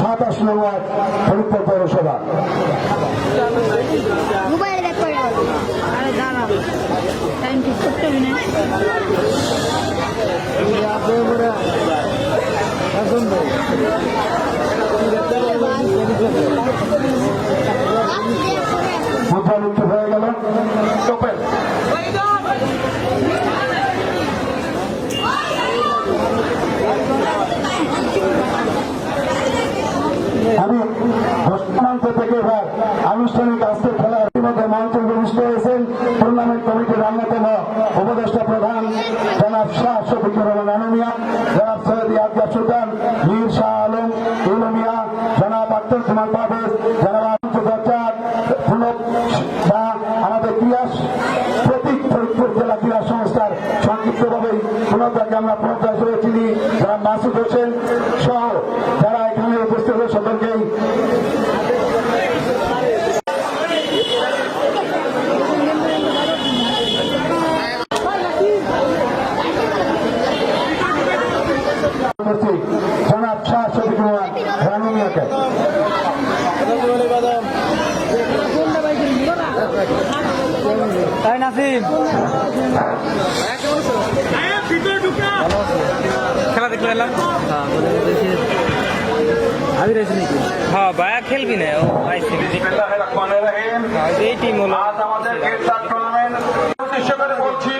সাতাশ নম্বর ফরিদপুর পৌরসভা। Mobile back করে দাও। আরে দাঁড়াও টাইম ঠিক করতে হবে না মুদ্রামুক্ত হয়ে গেল ওপেন আমি ঘোষণাঞ্চ থেকে এবার আনুষ্ঠানিক আজকের খেলার ইতিমধ্যে মঞ্চে উপবিষ্ট হয়েছেন টুর্নামেন্ট কমিটির অন্যতম উপদেষ্টা প্রধান জনাব শাহ শফিকুর রহমান আনমিয়া জনাব সৈয়দ ইয়াদগা সুলতান, মীর শাহ আলম ইউলমিয়া জনাব আক্তর কুমার পাবেজ জনাব সংস্থার সংক্ষিপ্তভাবেই পুনর্দাকে আমরা পুনর্দা হিসেবে চিনি যারা মাসুদ হোসেন সহ যারা এখানে উপস্থিত হয়ে সকলকেই করছি জনাব শাহ শফিক রহমান রানুমিয়াকে তাই নাসিম খেলা দেখতে এলাম আমি রয়েছি নাকি হ্যাঁ বায়া খেলবি না ও। এই টিম হলো আজ টুর্নামেন্ট বলছি?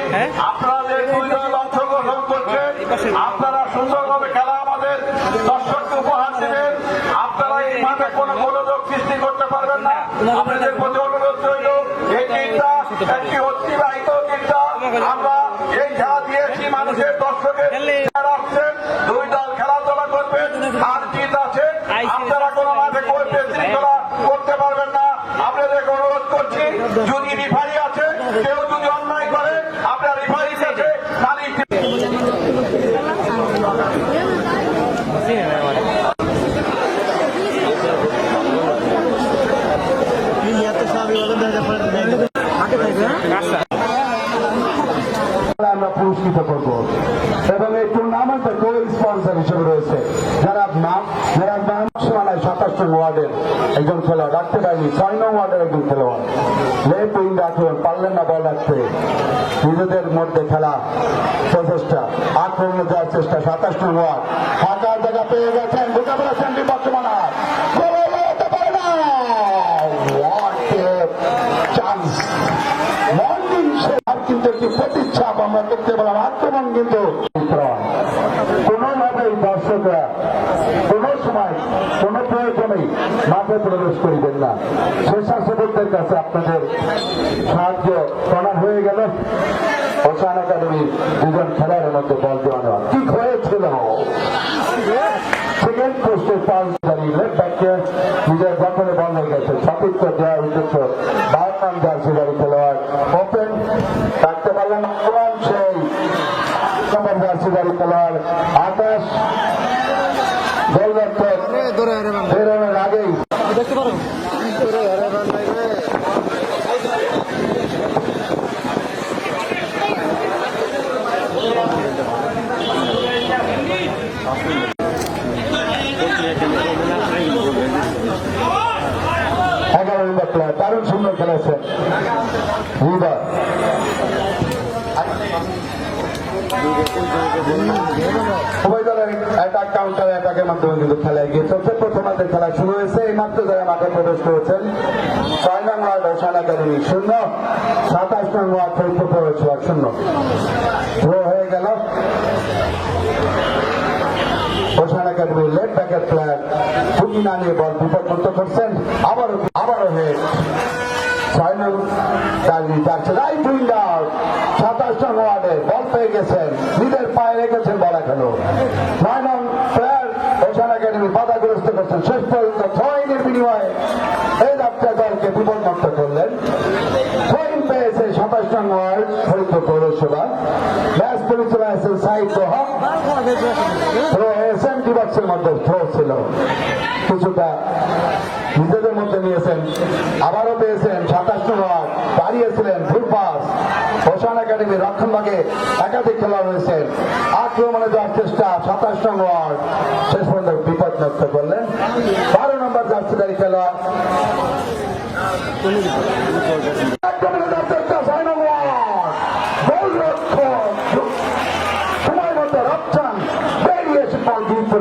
আপনারা যে অংশগ্রহণ করছেন আপনারা সুন্দরভাবে খেলা আমাদের দর্শককে উপহার দেবেন আপনারা এই মাঠে কোনো গোলযোগ সৃষ্টি করতে পারবেন না আপনাদের প্রতি অনুরোধ রইল এই টিমটা একটি অতিবাহিত টিমটা আমরা এই খেলা দিয়েছি মানুষের দর্শকের যারা আসছেন দুই দল খেলাধুলা করবেন আর জিত আছে আপনারা কোনো মাঠে কোনো বিশৃঙ্খলা করতে পারবেন না আপনাদেরকে অনুরোধ করছি যদি রিফারি আছে কেউ যদি অন্যায় করে আপনার রিফারি কাছে মালিক রাস্তা আমরা পুরস্কৃত করব। এবং এই টুর্নামেন্টে কো স্পন্সর হিসেবে রয়েছে যারা নাম যারা নাম সীমানায় সাতাশ ওয়ার্ডের একজন খেলোয়াড়। রাখতে পারেনি, ছয় নং ওয়ার্ডের একজন খেলোয়াড়। লেফট পারলেন না বল রাখতে। নিজেদের মধ্যে খেলা প্রচেষ্টা আক্রমণে যাওয়ার চেষ্টা সাতাশ নং ওয়ার্ড। ফাঁকা জায়গা পেয়ে গেছেন ঢুকে পড়েছেন বিপক্ষ মানার চান্স একটি প্রতিচ্ছাপ আমরা করিবেন না। স্বেচ্ছাসেবকদের কাছে আপনাদের সাহায্য করা হয়ে গেল। ওসান একাডেমি দুজন খেলার মধ্যে বল দেওয়া নেওয়া। কি হয়েছিল? নিজের দখলে বল হয়ে গেছে, সতীর্থ দেওয়া উদ্দেশ্য বারমান জার্সি গাড়ি খেলোয়াড়। ওপেন রাখতে পারলেন সেই। নম্বর জার্সি গাড়ি খেলোয়াড়। আকাশ গোলরক্ষক বেরোনোর আগেই দেখতে পারো এগারো নম্বর প্লেয়ার দারুণ সুন্দর খেলেছেন রিভার উভয় দলের অ্যাটাক কাউন্টার অ্যাটাকের মাধ্যমে কিন্তু খেলা এগিয়ে চলছে। প্রথমার্ধের খেলা শুরু হয়েছে, এই মাত্র যারা মাঠে প্রবেশ করেছেন, ছয় নং ওয়ার্ড ওসান একাডেমি, শূন্য। সাতাশ নং ওয়ার্ড ফরিদপুর পৌরসভা শূন্য। হয়ে গেল। ওসান একাডেমি লেফট ব্যাকের প্লেয়ার না নিয়ে বল বিপদমুক্ত করছেন। আবারও আবারও হেড ছয় নং দাঁড়িয়ে যাচ্ছে রাইট উইন্ডার সাতাশ ওয়ার্ডে বল পেয়ে গেছেন। নিজের পায়ে রেখেছেন বলা খেল নয় নং প্লেয়ার ওশান একাডেমি বাধাগ্রস্ত করছেন। শেষ পর্যন্ত থ্রোইনের বিনিময়ে এই যাত্রা দলকে বিপদমুক্ত করলেন। থ্রোইন পেয়েছে সাতাশ নং ওয়ার্ড ফরিদপুর পৌরসভা। পরিচালনা আছেন সাহিত্য হক। থ্রো হয়েছেন ডিবক্সের মধ্যে থ্রো ছিল। কিছুটা নিজেদের মধ্যে নিয়েছেন, আবারও পেয়েছেন সাতাশ নম্বর দাঁড়িয়েছিলেন ফুল পাস ওসান একাডেমি রক্ষণভাগে একাধিক খেলা রয়েছেন। আক্রমণে যাওয়ার চেষ্টা, সাতাশ নম্বর শেষ পর্যন্ত বিপদ মুক্ত করলেন। বারো নম্বর জার্সিদারি খেলোয়াড় একদমই ওটার চেষ্টা, ছয় নম্বর। গোলরক্ষক সময় মতো রক্ষণ বেরিয়ে এসে বল ডিপ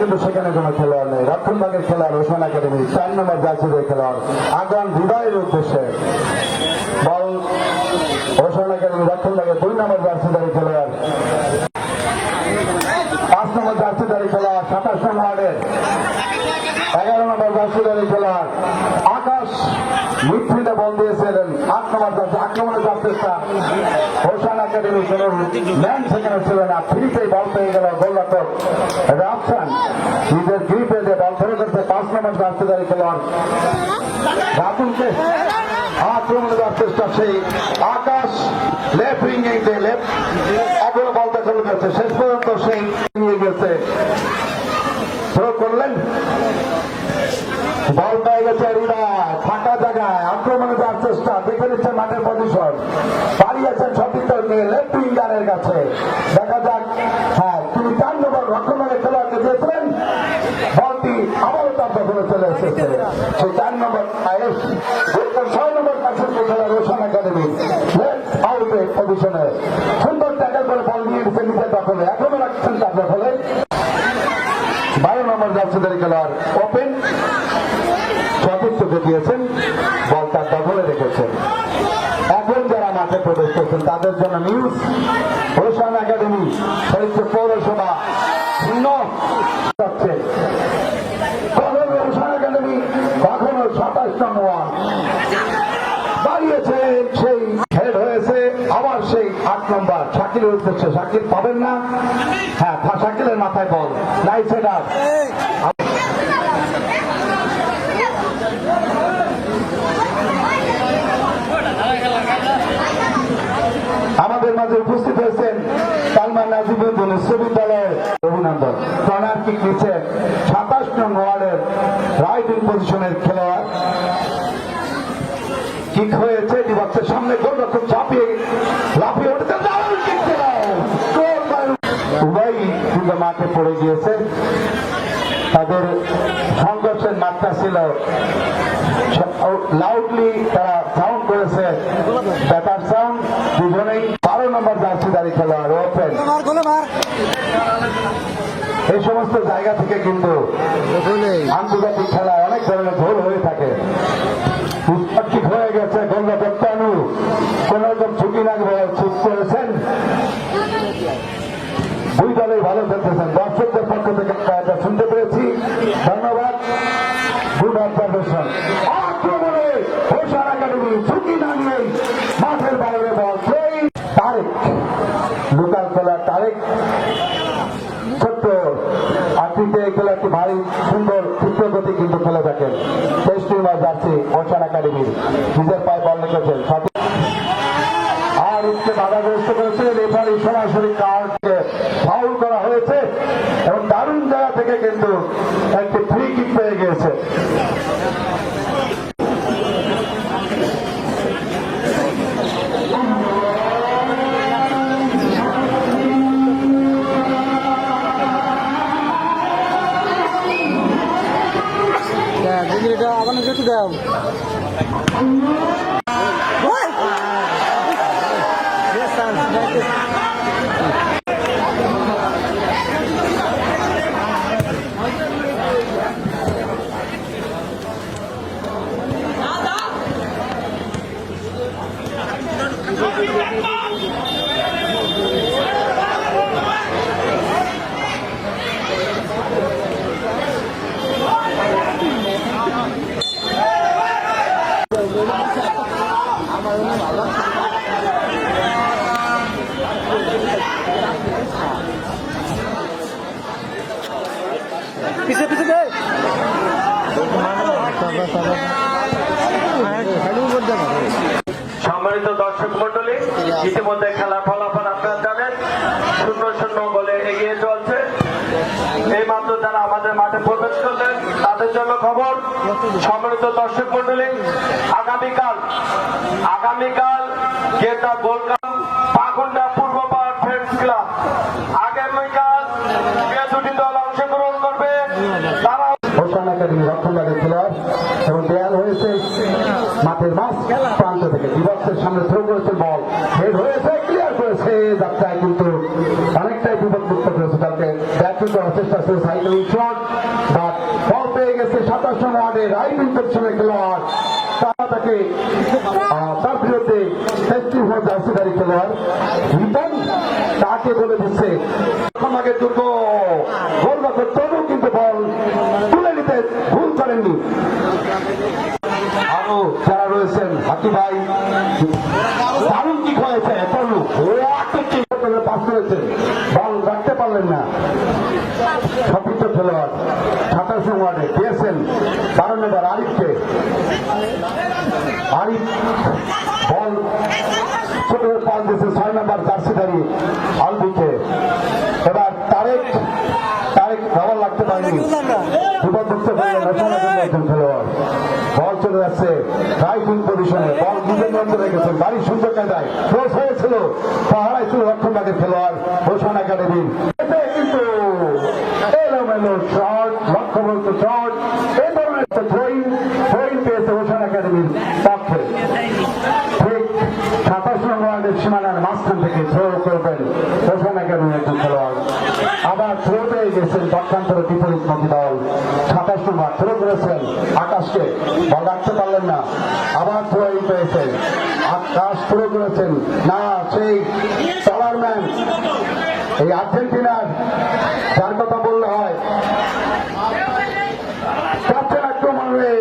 কিন্তু সেখানে কোনো খেলোয়াড় নেই। রক্ষণবাগের খেলোয়াড় রোশন একাডেমি, চার নম্বর জার্সিদের খেলোয়াড়। আগাম হৃদয়ের উদ্দেশ্যে বল রোশন একাডেমি রক্ষণবাগের দুই নম্বর জার্সিদারি খেলোয়াড়। পাঁচ নম্বর জার্সিদারি খেলোয়াড়, সাতাশ নম্বর এগারো নম্বর জার্সিদারি খেলোয়াড়। আকাশ মিডফিল্ডে বল দিয়েছিলেন। আট নম্বর জার্সি আক্রমণে যার হোসান একাডেমি কোন ম্যান সেখানে ছিল না ফ্রিতেই বল পেয়ে গেল গোলরক্ষক রাফসান নিজের গ্রিপে যে বল ধরে করছে পাঁচ নম্বর জার্সিদারি খেলোয়াড় রাতুলকে। আক্রমণে যাওয়ার চেষ্টা সেই আকাশ লেফট উইং লেফট অগ্র বলতে চলে গেছে। শেষ পর্যন্ত সেই গেছে। থ্রো করলেন। বল পেয়ে গেছে হৃদয় ফাঁকা জায়গায় আক্রমণে যাওয়ার চেষ্টা, দেখে নিচ্ছে মাঠের পজিশন বাড়িয়েছেন সতীর্থ নিয়ে লেফট উইঙ্গারের কাছে। দেখা যাক হ্যাঁ তিনি চার নম্বর রক্ষণের খেলোয়াড়কে দিয়েছিলেন। বলটি আবারও তার দখলে চলে এসেছে। সেই চার নম্বর আয়েস ছয় নম্বর কাছে খেলা রোশন একাডেমি লেফট আউটে পজিশনে সুন্দর ট্যাকেল করে বল নিয়ে দিচ্ছে নিজের দখলে এখনও রাখছেন তার দখলে জার্সিদারি খেলোয়াড় ওপেন দিয়েছেন বল তার দখলে রেখেছেন। এখন যারা মাঠে প্রবেশ করছেন, তাদের জন্য নিউজ রোশন একাডেমি ফরিদপুর পৌরসভা। দাঁড়িয়েছে সেই হেড হয়েছে, আবার সেই আট নম্বর। উদ্দেশ্যে শাকিল পাবেন না। হ্যাঁ শাকিলের মাথায় বল। নাইস হেডার আমাদের মাঝে উপস্থিত হয়েছেন সালমান নাজিবুদ্দিন বিশ্ববিদ্যালয়ের অভিনন্দন কর্নার কিক নিচ্ছে সাতাশ নং ওয়ার্ডের রাইট ইন পজিশনের খেলোয়াড়। কিক হয়েছে ডিবক্সের সামনে গোলরক্ষক চাপিয়ে লাফিয়ে উঠতে গোল মাঠে পড়ে গিয়েছে। তাদের সংঘর্ষের মাত্রা ছিল লাউডলি তারা সাউন্ড করেছে। ব্যাটার সাউন্ড দুজনেই বারো নম্বর জার্সিদারি খেলোয়াড় ওপেন এই সমস্ত জায়গা থেকে কিন্তু আন্তর্জাতিক খেলায় অনেক ধরনের গোল হয়ে থাকে। ঠিক হয়ে গেছে তানু কোন রকম না করে ঠিক করেছেন। দুই দলেই ভালো খেলতেছেন। দর্শকদের পক্ষ থেকে এটা শুনতে পেরেছি ধন্যবাদ। গুড অবজারভেশন আক্রমণে তারেক। লোকাল খেলার তারেক। আত্মীতে খেলে একটি ভারী, সুন্দর ক্ষিপ্রগতি কিন্তু খেলে থাকেন। টেস্ট টিমার যাচ্ছে ওশান একাডেমির। নিজের পায়ে বল রেখেছেন আর উঠতে বাধাগ্রস্ত করেছে রেফারি সরাসরি কার্ডকে ফাউল করা হয়েছে এবং দারুণ জায়গা থেকে কিন্তু একটি ফ্রি কিক পেয়ে গিয়েছে এটা আবার যেতে দাও পিছে পিছে দে দর্শক মন্ডলী ইতিমধ্যে খেলার ফলাফল আপনারা জানেন শূন্য শূন্য বলে এগিয়ে চলছে এই মাত্র যারা আমাদের মাঠে প্রবেশ করলেন তাদের জন্য খবর সম্মানিত দর্শক মন্ডলী, আগামীকাল আগামীকাল যেটা গোলকাপ পাকুন্ডা পূর্ব পাড় ফ্রেন্ডস ক্লাব আগামীকাল যে দুটি দল অংশগ্রহণ করবে, তারা একাডেমি এবং দেয়াল হয়েছে মাঠের মাঝ প্রান্ত থেকে। সামনে থ্রো করেছে বল। হেড হয়েছে ক্লিয়ার করেছে, যাত্রায় কিন্তু অনেকটাই বিপদ করেছে ব্যাটিং করার চেষ্টা ছিল সাইকেল শট বাট বল পেয়ে গেছে সাতাশ ওয়ার্ডে রাইট ইনফেকশনের খেলোয়াড়, তারা তাকে তার বিরুদ্ধে জার্সিদারি খেলোয়াড় রিটার্ন তাকে বলে দিচ্ছে। আমাকে গোলরক্ষক তবু কিন্তু বল তুলে নিতে ভুল করেননি আরও যারা রয়েছেন হাতি ভাই দারুণ কি হয়েছে তরু পাস করেছেন বল রাখতে পারলেন না সতীর্থ খেলোয়াড় ওয়ার্ডে দিয়েছেন বারো নম্বর আরিফকে। আরিফ বল ছোট পাল দিয়েছে, ছয় নম্বর জার্সিধারী আলবিকে এবার তারেক তারেক রাবার লাগতে পারেনি। খেলোয়াড়। বল চলে যাচ্ছে উইং পজিশনে বল নিজের মধ্যে রেখেছেন সুন্দর ছিল রক্ষণভাগের খেলোয়াড় ভূষণ একাডেমির। কিন্তু এলোমেলো শট বলতে শট এই ধরনের থ্রোইং থ্রোইং পেয়েছে ভূষণ একাডেমির পক্ষে। ঠিক সাতাশ নম্বর ওয়ার্ডের সীমানার মাঝখান থেকে থ্রো করবেন হোসেন একাডেমির একজন খেলোয়াড়। আবার থ্রো পেয়ে গেছেন পক্ষান্তরে বিপরীতমুখী দল। সাতাশ নম্বর থ্রো করেছেন আকাশকে, বল রাখতে পারলেন না। আবার থ্রো পেয়েছেন আকাশ, থ্রো করেছেন না, সেই সালারম্যান এই আর্জেন্টিনার যার কথা বললে হয় ক্যাপ্টেন আক্রমণে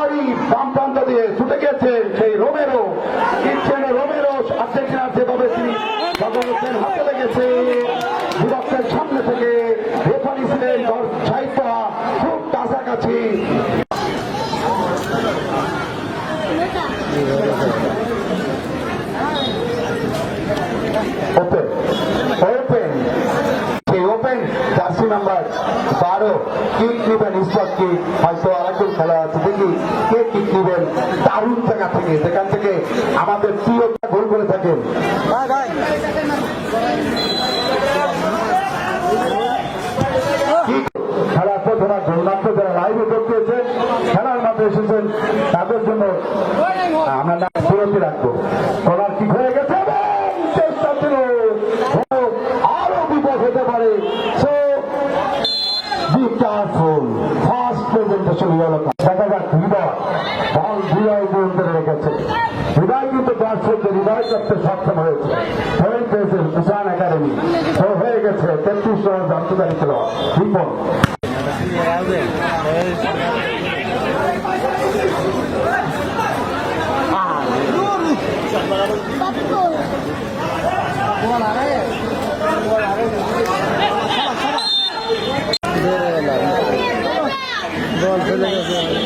আরি বাম প্রান্ত দিয়ে ছুটে গেছে সেই রোমেরো কিচ্ছেনে রোমেরো আর্জেন্টিনার যেভাবে তিনি বদলেছেন হাতে লেগেছে বিরক্তের সামনে থেকে রেফারি ছিলেন সাহিত্য, খুব কাছাকাছি। ওপেন ওপেন নাম্বার বারো কিক নিবেন স্পট কিক হয়তো আরেকজন খেলা আছে দেখি কে কিক নিবেন দারুণ জায়গা থেকে যেখান থেকে আমাদের প্রিয় গোল করে থাকেন। খেলার প্রথমা যারা লাইভে খেলার মাঠে এসেছেন তাদের জন্য আমরা নাম বিরতি রাখব কলার কিক হয়ে গেছে এবং চেষ্টা ছিল ও, আরও বিপদ হতে পারে so be careful first presentation হলো দেখা যাক হৃদয় বল হৃদয় পর্যন্ত রেখেছে হৃদয় কিন্তু দর্শকদের হৃদয় করতে সক্ষম হয়েছে। হয়ে পেয়েছে কিষান একাডেমি। হয়ে গেছে তেত্রিশ জন জাতীয় ছিল রিপন। চলে গেছে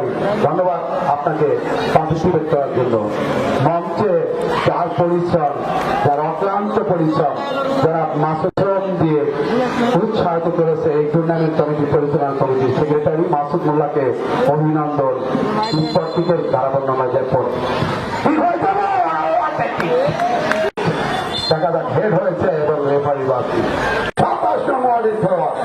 পারি ধন্যবাদ আপনাকে পার্টিসিপেট করার জন্য। মঞ্চে যার পরিশ্রম যার অক্লান্ত পরিশ্রম যারা মাসশ্রম দিয়ে উৎসাহিত করেছে এই টুর্নামেন্ট কমিটি পরিচালনা কমিটির সেক্রেটারি মাসুদ মোল্লাকে অভিনন্দন। স্পর্টিকের ধারাবর্ণনায় পড়ে। দেখা যাক হেড হয়েছে এবং রেফারি বাকি সাতাশ নম্বর ওয়ার্ডের খেলোয়াড়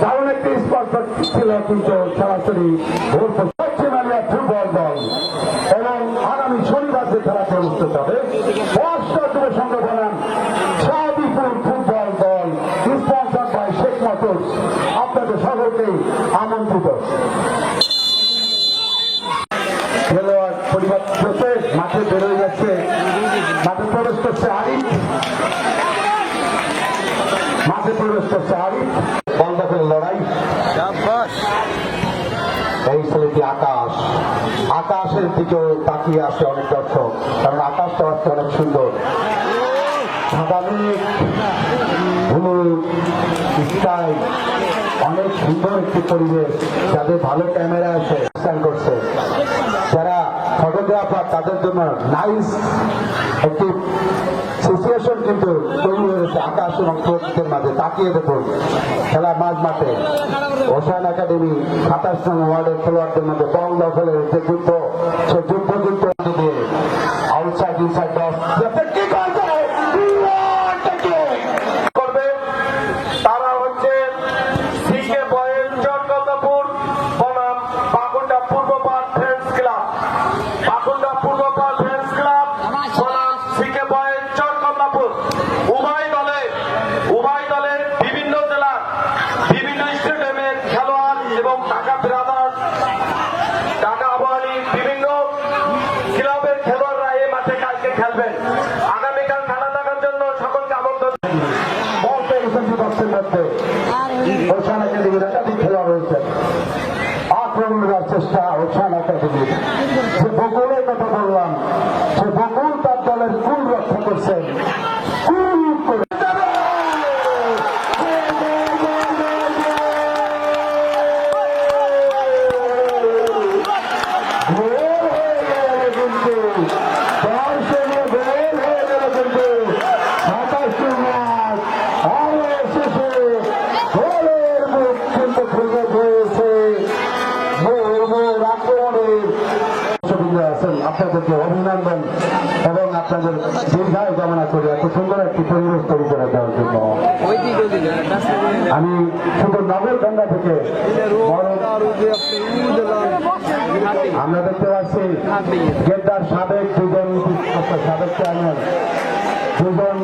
দারুণ একটি স্পর্শ ছিল কিন্তু সরাসরি ভোর পশ্চিম ফুটবল দল। এবং আগামী শনিবার যে খেলাটি অনুষ্ঠিত হবে বর্ষা যুব সংগঠন শাহদিপুর ফুটবল দল স্পন্সার বাই শেখ মোটরস আপনাদের সকলকেই আমন্ত্রিত খেলোয়াড় পরিবার করছে মাঠে বেরোয় যাচ্ছে মাঠে প্রবেশ করছে আরিফ মাঠে প্রবেশ করছে আরিফ বল লড়াই। এই ছেলেটি আকাশ। আকাশের দিকেও তাকিয়ে আছে অনেক দর্শক, কারণ আকাশটা আজকে অনেক সুন্দর। অনেক সুন্দর একটি পরিবেশ। যাদের ভালো ক্যামেরা আছে করছে। যারা ফটোগ্রাফার তাদের জন্য নাইস একটি সিচুয়েশন কিন্তু তৈরি হয়েছে আকাশ এবং প্রকৃতির মাঝে। তাকিয়ে দেখুন খেলার মাঝ মাঠে। ওশান একাডেমি সাতাশ নং ওয়ার্ডের খেলোয়াড়দের মধ্যে বল দখলের যে যুদ্ধ সে যুদ্ধ যুদ্ধ দিয়ে আউটসাইড ইনসাইড দশ কি করছে করবে তারা হচ্ছে সিকে বয়েল জনকতাপুর বনাম বাগুন্ডা পূর্ব পার্ক ফ্রেন্ডস ক্লাব বাগুন্ডা পূর্ব পার্ক ফ্রেন্ডস ক্লাব বনাম সিকে বয়েল জনকতাপুর উভয় দলে উভয় দলের বিভিন্ন জেলার বিভিন্ন স্টেডিয়ামের খেলোয়াড় এবং ঢাকা ব্রাদার্স ঢাকা আবাহনী বিভিন্ন ক্লাবের খেলোয়াড়রা এই মাঠে কালকে খেলবেন আগামীকাল খেলা দেখার জন্য সকলকে আমন্ত্রণ বল পেয়েছেন বিপক্ষের মধ্যে ওশান একাডেমির একাধিক খেলোয়াড় রয়েছে। আক্রমণ করার চেষ্টা বকুলের কথা বললাম সে বকুল তার দলের কুল রক্ষা করছেন কুল করে গোল হয়ে গেল কিন্তু দর্শনে গোল হয়ে গেল কিন্তু সাতাশ মাস অবশেষে গোলের মুখ কিন্তু খুঁজে পেয়েছে মোর মোর আক্রমণের দর্শকবৃন্দ আছেন আপনাদেরকে অভিনন্দন এবং আপনাদের দীর্ঘায় কামনা করি এত সুন্দর একটি পরিবেশ তৈরি করে দেওয়ার জন্য। আমি শুধু নগরগঙ্গা থেকে আমরা দেখতে পাচ্ছি গেদ্দার সাবেক দুজন সাবেক চেয়ারম্যান। দুজন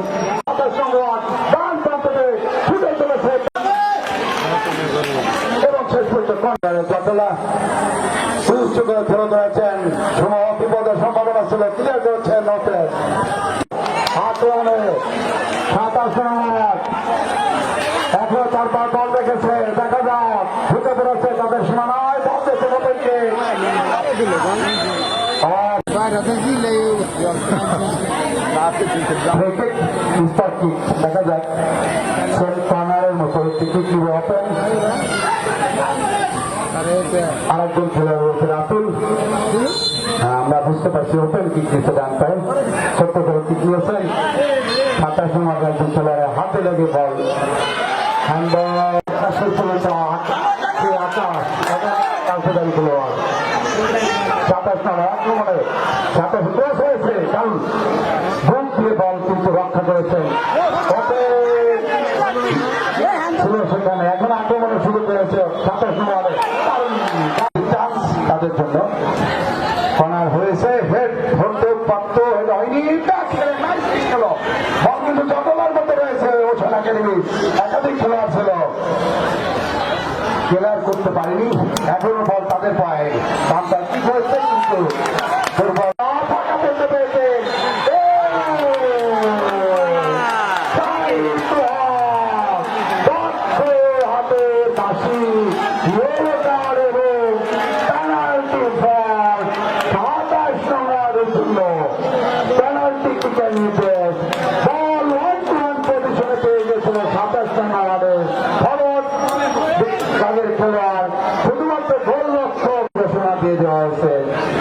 ফেরত ছিল, ক্লিয়ার আক্রমণে সাতাশ রান। এখন তারপর বল রেখেছে দেখা যাক। ঢুকে পড়েছে তাদের সীমানায়, বল স্টার কিক দেখা যাক। সেল কর্নারের মতো একটি কিক ওপেন আরেকজন খেলোয়াড় রয়েছে আমরা বুঝতে পারছি, ওপেন কিক দিতে ডান পায়। ছোট্ট করে কিক নিয়েছেন সাতাশ নম্বর একজন খেলোয়াড়ে হাতে লেগে বল। হ্যান্ডবল সাতাশ নম্বর এক নম্বরে। সাতাশ ক্রস হয়েছে কারণ বল কিন্তু রক্ষা করেছেন ওকে ছিল সেখানে এখন আক্রমণে শুরু করেছে সাতাশ নম্বরে চান্স তাদের জন্য কর্নার হয়েছে হেড ধরতে প্রাপ্ত হেড হয়নি ব্যাক খেলে নাইস কিক খেল বল কিন্তু যতবার মতো রয়েছে ওশান একাডেমি একাধিক খেলোয়াড় ছিল ক্লিয়ার করতে পারেনি এখনও বল পায়ে বামটা কি করেছে কিন্তু দুর্বল। পেনাল্টি কিকের নির্দেশ বল ওয়ান সাতাশ নম্বরের ভরত কাজের খেলোয়াড় শুধুমাত্র গোল রক্ষক ঘোষণা দিয়ে দেওয়া হয়েছে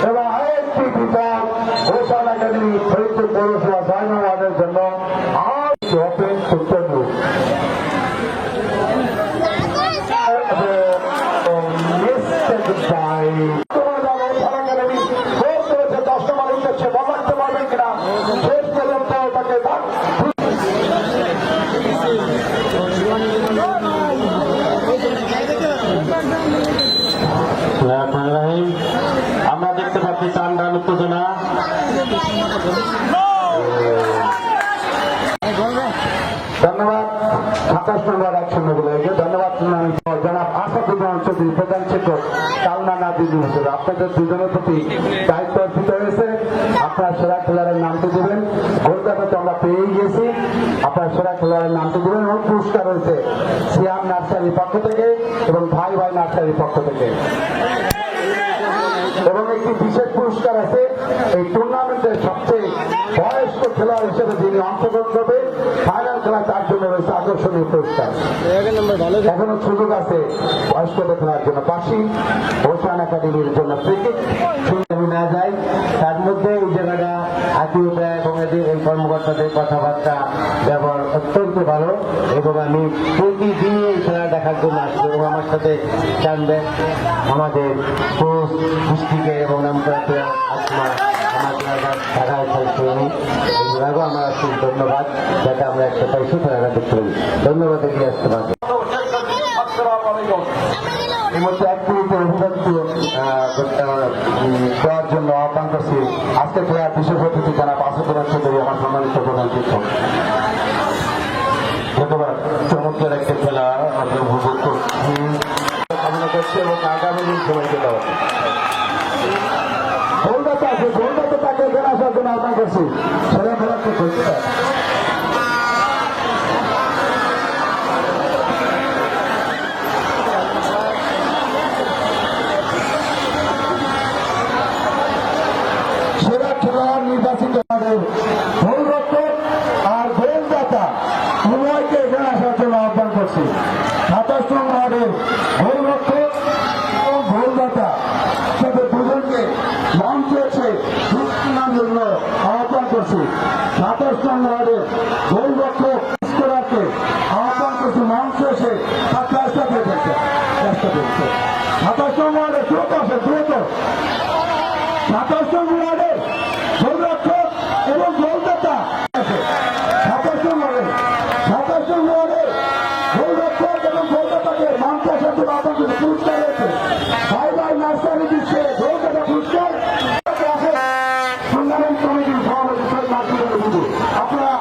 এবং আরেকটি বিভাগ ঘোষণ একাডেমি ফরিদপুর পৌরসভা ছয় নম্বরের জন্য আর ওপেন সুপ্রিম দশ নম্বর উদ্দেশ্যে বল রাখতে পারবেন কিনা শেষ পর্যন্ত তাকে রহিম আমরা দেখতে পাচ্ছি চান্দান উত্তেজনা ধন্যবাদ সাতাশ নম্বর এক শূন্য বলেছে ধন্যবাদ জনাব আসাদুজ্জামান চৌধুরী প্রধান শিক্ষক, কালনা নাদিনী হোসেন আপনাদের দুজনের প্রতি দায়িত্ব অর্পিত হয়েছে। আপনার সেরা খেলোয়াড়ের নামটি দেবেন। কলকাতা তো আমরা পেয়েই গেছি। আপনার সেরা খেলোয়াড়ের নামটি দেবেন। এবং পুরস্কার রয়েছে সিয়াম নার্সারির পক্ষ থেকে এবং ভাই ভাই নার্সারির পক্ষ থেকে। এবং একটি বিশেষ পুরস্কার আছে। এই টুর্নামেন্টের সবচেয়ে বয়স্ক খেলোয়াড় হিসেবে যিনি অংশগ্রহণ করবে ফাইনাল খেলা তার জন্য রয়েছে আকর্ষণীয় পুরস্কার। এখনও সুযোগ আছে বয়স্কদের খেলার জন্য। পাশি ওশান একাডেমির জন্য ক্রিকেট না যাই তার মধ্যে এই জায়গাটা আত্মীয়তা এবং এদের এই কর্মকর্তাদের কথাবার্তা ব্যবহার অত্যন্ত ভালো এবং আমি প্রতিদিন এই খেলা দেখার জন্য আসছি এবং আমার সাথে চান্দে আমাদের কোচ ডিস্ট্রিক্টে এবং নামকরা প্লেয়ার আসমা আমার এলাকার ঢাকায় এই বিভাগও আমার আসছি ধন্যবাদ। যাতে আমরা একটা পাইছি খেলাটা দেখতে পারি। ধন্যবাদ এগিয়ে আসতে পারব এই মধ্যে এক মিনিটের অভিব্যক্তি দেওয়ার জন্য আহ্বান করছি। আজকে খেলার বিশেষ অতিথি জনাব আসাদুল্লাহ চৌধুরী আমার সম্মানিত প্রধান শিক্ষক। ধন্যবাদ। চমৎকার একটা খেলা আমরা উপভোগ করছি কামনা করছি এবং আগামী দিন সময়কে দেওয়া কলকাতা আছে কলকাতা তাকে এখানে আসার জন্য আহ্বান করছি ছেলে খেলাকে কলকাতা সেরা খেলোয়াড় নির্বাচিত হবে গোলরক্ষক আর গোলদাতা উভয়কে এখানে আসার জন্য আহ্বান করছি সাতাশ নং ওয়ার্ডের গোলরক্ষক এবং গোলদাতা সাথে দুজনকে মঞ্চে এসে সুস্থনার জন্য আহ্বান করছি সাতাশ নং ওয়ার্ডের গোলরক্ষক স্কোরারকে আহ্বান করছি মঞ্চে এসে তার চেষ্টা করে দেখতে চেষ্টা করছে সাতাশ নং ওয়ার্ডে দ্রুত আসে দ্রুত সাতাশ ওয়ার্ডে গোলরক্ষক এবং গোলদাতা সাতাশ ওয়ার্ডে সাতাশ ওয়ার্ডে গোলরক্ষক এবং গোলদাতাকে হুজুর আপনারা